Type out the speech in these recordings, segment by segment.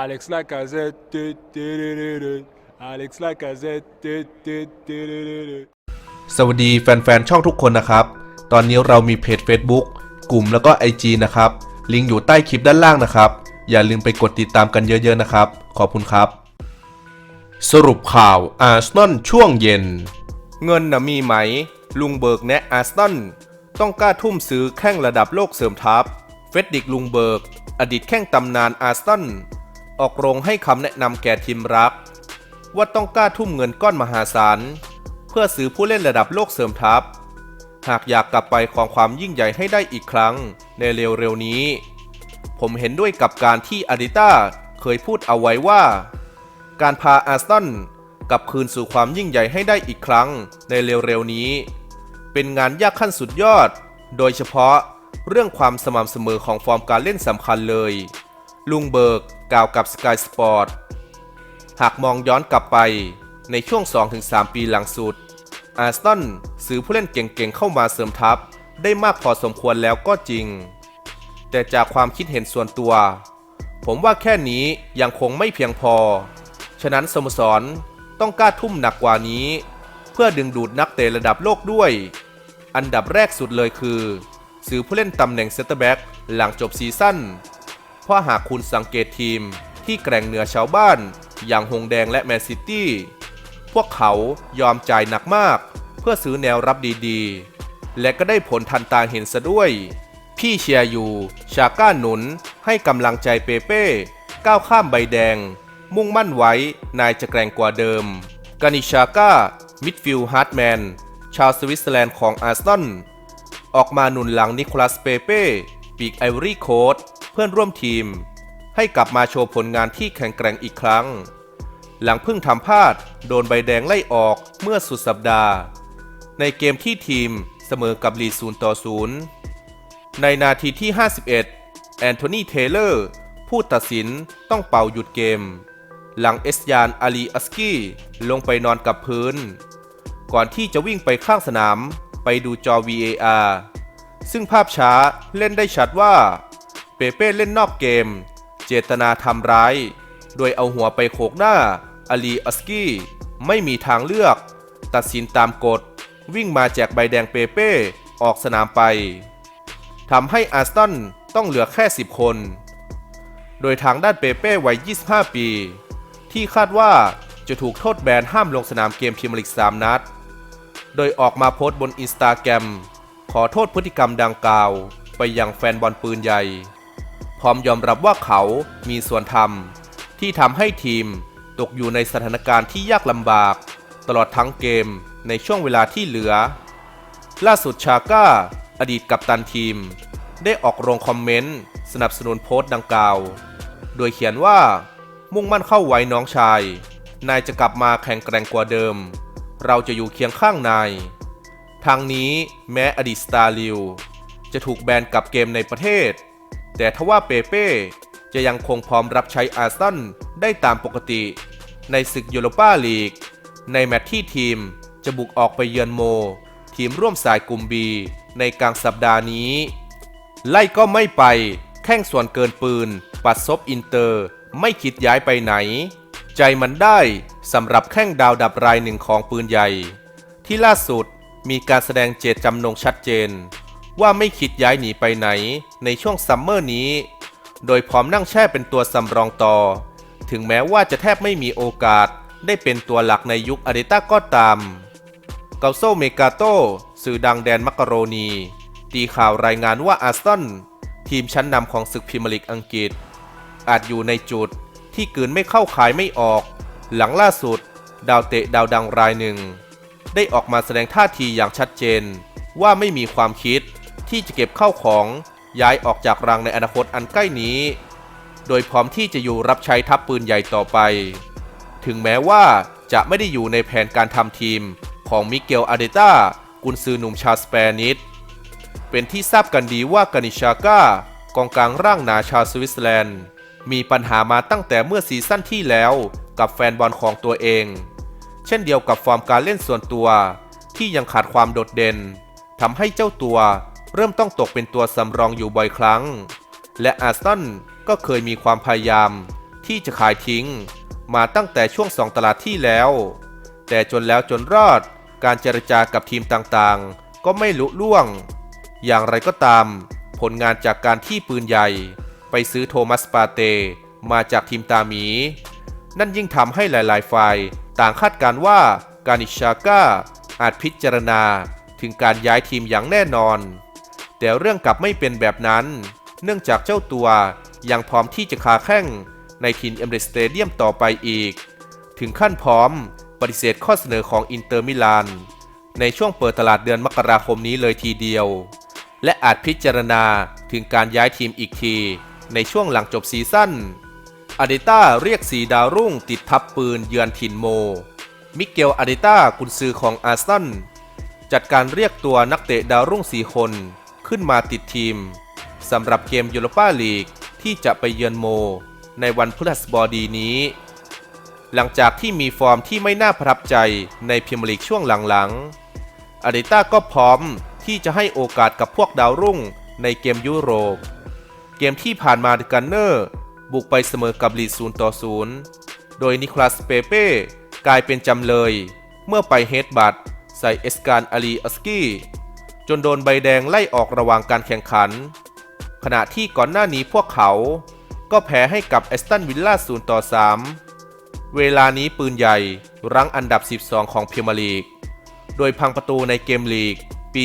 Alex Lacazette. du- du- du- du- du. Alex Lacazette. du- du- du- du- du- du. สวัสดีแฟนๆ ช่องทุกคนนะครับ ตอนนี้เรามีเพจ Facebook กลุ่มแล้วก็ IG นะครับ ลิงก์อยู่ใต้คลิปด้านล่างนะครับ อย่าลืมไปกดติดตามกันเยอะๆนะครับ ขอบคุณครับ สรุปข่าวอาร์เซนอลช่วงเย็น เงินนะมีไหม ลุงเบิร์กแนะอาร์เซนอลต้องกล้าทุ่มซื้อแข้งระดับโลกเสริมทัพ เฟดดิกลุงเบิร์ก อดีตแข้งตำนานอาร์เซนอล ออกโรงให้คำแนะนำแก่ทีมรัก ว่าต้องกล้าทุ่มเงินก้อนมหาศาล เพื่อซื้อผู้เล่นระดับโลกเสริมทัพ หากอยากกลับไปของความยิ่งใหญ่ให้ได้อีกครั้งในเร็วๆนี้ ผมเห็นด้วยกับการที่อาดิต้าเคยพูดเอาไว้ว่า การพาอาร์เซนกลับคืนสู่ความยิ่งใหญ่ให้ได้อีกครั้งในเร็วๆนี้ เป็นงานยากขั้นสุดยอด โดยเฉพาะเรื่องความสม่ำเสมอของฟอร์มการเล่นสำคัญเลย ลุงเบิกกล่าวกับ Sky Sport หากมองย้อนกลับไปในช่วง 2-3 ปีหลังสุด อาร์เซนซื้อผู้เล่นเก่งๆเข้ามาเสริมทัพ ได้มากพอสมควรแล้วก็จริง แต่จากความคิดเห็นส่วนตัว ผมว่าแค่นี้ยังคงไม่เพียงพอ ฉะนั้นสโมสรต้องกล้าทุ่มหนักกว่านี้ เพื่อดึงดูดนักเตะระดับโลกด้วย อันดับแรกสุดเลยคือ ซื้อผู้เล่นตำแหน่งเซนเตอร์แบ็กหลังจบซีซั่น เพราะหากคุณสังเกตทีมที่แกร่งเหนือชาวบ้าน อย่างหงแดงและแมนซิตี้ พวกเขายอมจ่ายหนักมาก เพื่อซื้อแนวรับดีๆ และก็ได้ผลทันตาเห็นซะด้วย พี่เชียร์อยู่ ชาก้าหนุนให้กำลังใจเปเป้ก้าวข้ามใบแดง มุ่งมั่นไว้ นายจะแกร่งกว่าเดิมกานิชาก้า มิดฟิลฮาร์ดแมน ชาวสวิตเซอร์แลนด์ของอาร์ซอลออกมาหนุนหลังนิโคลัสเปเป้ ปีกไอวอรี่โคส เพื่อนร่วมทีม ให้กลับมาโชว์ผลงานที่แข็งแกร่งอีกครั้ง หลังเพิ่งทำพลาดโดนใบแดงไล่ออกเมื่อสุดสัปดาห์ ในเกมที่ทีมเสมอกับลีดศูนย์ต่อศูนย์ในนาทีที่ 51 แอนโทนีเทเลอร์ ผู้ตัดสินต้องเป่าหยุดเกม หลังเอสยานอาลีอัสกี้ลงไปนอนกับพื้น ก่อนที่จะวิ่งไปข้างสนามไปดูจอ VAR ซึ่งภาพช้าเล่นได้ชัดว่า เปเป้เล่นนอกเกม เจตนาทำร้าย โดยเอาหัวไปโขกหน้าอาลีอัสกี้ ไม่มีทางเลือก ตัดสินตามกฎ วิ่งมาแจกใบแดงเปเป้ ออกสนามไปทำให้อาร์เซนต้องเหลือแค่ 10 คน โดยทางด้านเปเป้วัย 25 ปี ที่คาดว่าจะถูกโทษแบนห้ามลงสนามเกมพรีเมียร์ลีก3 นัด โดยออกมาโพสต์บนอินสตาแกรมขอโทษพฤติกรรมดังกล่าว ไปยังแฟนบอลปืนใหญ่ พร้อมยอมรับว่าเขามีส่วนทำที่ทำให้ทีมตกอยู่ในสถานการณ์ที่ยากลำบาก ตลอดทั้งเกมในช่วงเวลาที่เหลือ ล่าสุดชาก้า อดีตกัปตันทีม ได้ออกโรงคอมเมนต์ สนับสนุนโพสต์ดังกล่าว โดยเขียนว่า มุ่งมั่นเข้าไว้น้องชาย นายจะกลับมาแข่งแกร่งกว่าเดิม เราจะอยู่เคียงข้างนายทางนี้แม้อดีตสตาร์ลิวจะถูกแบนกลับเกมในประเทศ แต่ทว่าเปเป้จะยังคงพร้อมรับใช้อาร์เซนอลได้ตามปกติ ในศึกยูโรปาลีก ในแมตช์ที่ทีมจะบุกออกไปเยือนโม ทีมร่วมสายกลุ่มบีในกลางสัปดาห์นี้ ไล่ก็ไม่ไปแข้งส่วนเกินปืน ปัดซบอินเตอร์ ไม่คิดย้ายไปไหน ใจมันได้สำหรับแข้งดาวดับรายหนึ่งของปืนใหญ่ ที่ล่าสุดมีการแสดงเจตจำนงชัดเจน ว่าไม่คิดย้ายหนีไปไหนในช่วงซัมเมอร์นี้ โดยพร้อมนั่งแช่เป็นตัวสำรองต่อ ถึงแม้ว่าจะแทบไม่มีโอกาสได้เป็นตัวหลักในยุคอาริต้าก็ตาม เกาโซเมกาโตสื่อดังแดนมักกะโรนี ตีข่าวรายงานว่าอาร์เซนทีมชั้นนำของศึกพรีเมียร์ลีกอังกฤษ อาจอยู่ในจุดที่กืนไม่เข้าขายไม่ออก หลังล่าสุด ดาวเตะดาวดังรายหนึ่ง ได้ออกมาแสดงท่าทีอย่างชัดเจนว่าไม่มีความคิด ที่จะเก็บเข้าของย้ายออกจากรังในอนาคตอันใกล้นี้ โดยพร้อมที่จะอยู่รับใช้ทัพปืนใหญ่ต่อไป ถึงแม้ว่าจะไม่ได้อยู่ในแผนการทำทีมของมิเกลอาเดต้ากุนซือหนุ่มชาสเปนิสเป็นที่ทราบกันดีว่ากานิชาก้ากองกลางร่างหนาชาวสวิตเซอร์แลนด์ มีปัญหามาตั้งแต่เมื่อซีซั่นที่แล้วกับแฟนบอลของตัวเอง เช่นเดียวกับฟอร์มการเล่นส่วนตัวที่ยังขาดความโดดเด่นทำให้เจ้าตัว เริ่มต้องตกเป็นตัวสำรองอยู่บ่อยครั้ง และอาร์เซนอลก็เคยมีความพยายาม ที่จะขายทิ้ง มาตั้งแต่ช่วงสองตลาดที่แล้ว แต่จนแล้วจนรอดการเจรจากับทีมต่างๆ ก็ไม่ลุล่วง อย่างไรก็ตาม ผลงานจากการที่ปืนใหญ่ ไปซื้อโทมัสปาเต มาจากทีมตาหมี นั่นยิ่งทำให้หลายๆฝ่ายต่างคาดการว่าการิชาก้าอาจพิจารณาถึงการย้ายทีมอย่างแน่นอน แต่เรื่องกลับไม่เป็นแบบนั้น เนื่องจากเจ้าตัวยังพร้อมที่จะคาแข้งในทีมเอมเรสเตเดียมต่อไปอีก ถึงขั้นพร้อมปฏิเสธข้อเสนอของอินเตอร์มิลานในช่วงเปิดตลาดเดือนมกราคมนี้เลยทีเดียว และอาจพิจารณาถึงการย้ายทีมอีกที ในช่วงหลังจบซีซั่นอาเดต้าเรียกสีดาวรุ่งติดทับปืนเยือนถิ่นโม มิเกลอาเดต้ากุนซือของอาร์เซนจัดการเรียกตัวนักเตะดาวรุ่งสี่คน ขึ้นมาติดทีมสำหรับเกมยูโรปาลีกที่จะไปเยือนโม ในวันพฤหัสบดีนี้ หลังจากที่มีฟอร์มที่ไม่น่าประทับใจในพรีเมียร์ลีกช่วงหลังๆอาเดต้าก็พร้อมที่จะให้โอกาสกับพวกดาวรุ่งในเกมยุโรป เกมที่ผ่านมาดกันเนอร์บุกไปเสมอกับลีดศูนย์ต่อศูนย์โดยนิคลัสเปเป้กลายเป็นจำเลย เมื่อไปเฮดบัตใส่เอสการอาลีออสกี้ จนโดนใบแดงไล่ออกระหว่างการแข่งขัน ขณะที่ก่อนหน้านี้พวกเขา ก็แพ้ให้กับแอสตันวิลล่าศูนย์ต่อ 3 เวลานี้ปืนใหญ่รั้งอันดับ 12 ของพรีเมียร์ลีก โดยพังประตูในเกมลีกปี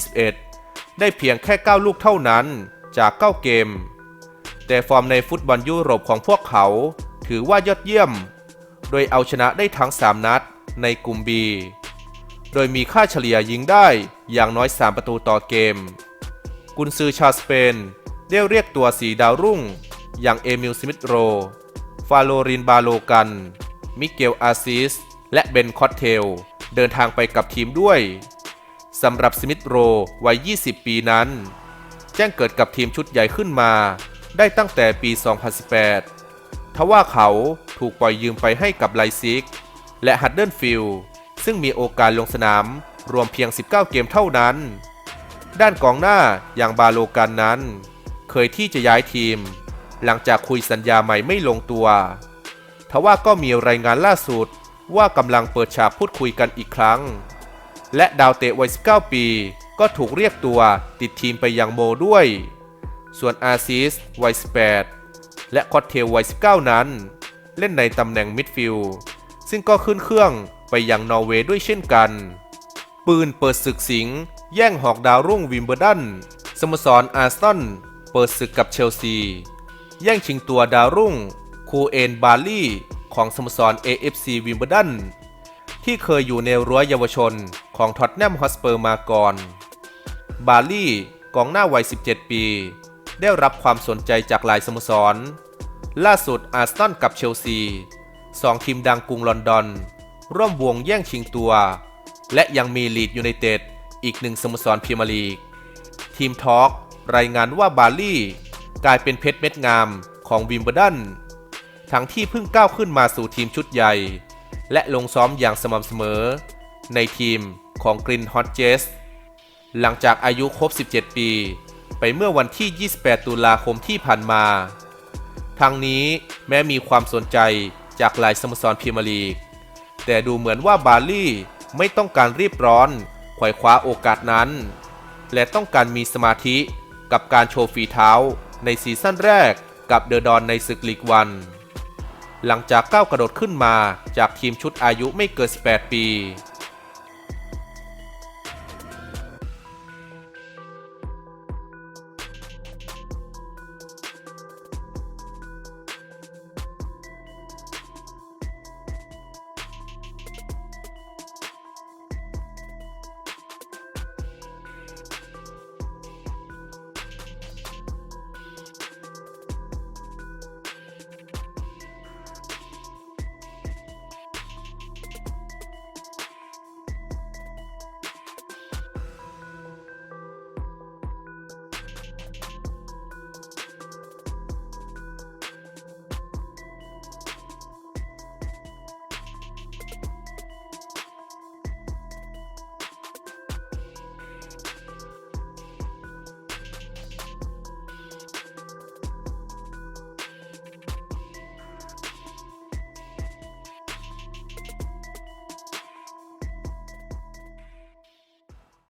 2020-2021 ได้เพียงแค่ 9 ลูกเท่านั้นจาก 9 เกม แต่ฟอร์มในฟุตบอลยุโรปของพวกเขาถือว่ายอดเยี่ยม โดยเอาชนะได้ทั้ง 3 นัดในกลุ่ม B โดยมีค่าเฉลี่ยยิงได้อย่างน้อย 3 ประตูต่อเกม กุนซือชาวสเปนได้เรียกตัวสีดาวรุ่ง อย่างเอมิลสมิธโร ฟาโลรินบาโลกัน มิเกลอาซิส และเบนคอตเทล เดินทางไปกับทีมด้วยสำหรับสมิธโรวัย 20 ปีนั้น แจ้งเกิดกับทีมชุดใหญ่ขึ้นมา ได้ตั้งแต่ปี 2018 ทว่าเขาถูกปล่อยยืมไปให้กับไลซิก และฮัดเดิลฟิลด์ ซึ่งมีโอกาสลงสนามรวมเพียง 19 เกมเท่านั้น ด้านกองหน้าอย่างบาโลกันนั้น เคยที่จะย้ายทีม หลังจากคุยสัญญาใหม่ไม่ลงตัว ทว่าก็มีรายงานล่าสุดว่ากำลังเปิดฉากพูดคุยกันอีกครั้ง และดาวเตะวัย 19 ปี ก็ถูกเรียกตัวติดทีมไปยังโมด้วย ส่วนอาซิสวัย 18 และคอตเทลวัย 19 นั้น เล่นในตำแหน่งมิดฟิลด์ซึ่งก็ขึ้นเครื่อง ไปยังนอร์เวย์ด้วยเช่นกัน ปืนเปิดศึกสิงห์แย่งหอกดาวรุ่งวิมเบอร์ดันสโมสรอาร์เซนเปิดศึกกับเชลซี แย่งชิงตัวดาวรุ่ง คูเอนบาลี่ของสโมสร AFC วิมเบอร์ดันที่เคยอยู่ในรั้วเยาวชนของท็อตแนมฮอสเปอร์มาก่อน บาลี่กองหน้าวัย 17 ปี ได้รับความสนใจจากหลายสโมสร ล่าสุดอาร์เซนกับเชลซีสองทีมดังกรุงลอนดอน ร่วมวงแย่งชิงตัว และยังมีลีดยูไนเต็ดอีกหนึ่งสโมสรพรีเมียร์ลีก ทีมทอล์กรายงานว่าบาลีกลายเป็นเพชรเม็ดงามของวิมเบอร์ดันทั้งที่เพิ่งก้าวขึ้นมาสู่ทีมชุดใหญ่ และลงซ้อมอย่างสม่ำเสมอ ในทีมของกรินฮอตเจสหลังจากอายุครบ 17 ปี ไปเมื่อวันที่ 28 ตุลาคมที่ผ่านมาทั้งนี้แม้มีความสนใจจากหลายสโมสรพรีเมียร์ลีก แต่ดูเหมือนว่าบาลี่ไม่ต้องการรีบร้อนไขว่คว้าโอกาสนั้น และต้องการมีสมาธิกับการโชว์ฝีเท้าในซีซั่นแรกกับเดอะดอนในศึกลีกวัน หลังจากก้าวกระโดดขึ้นมาจากทีมชุดอายุไม่เกิน 18 ปี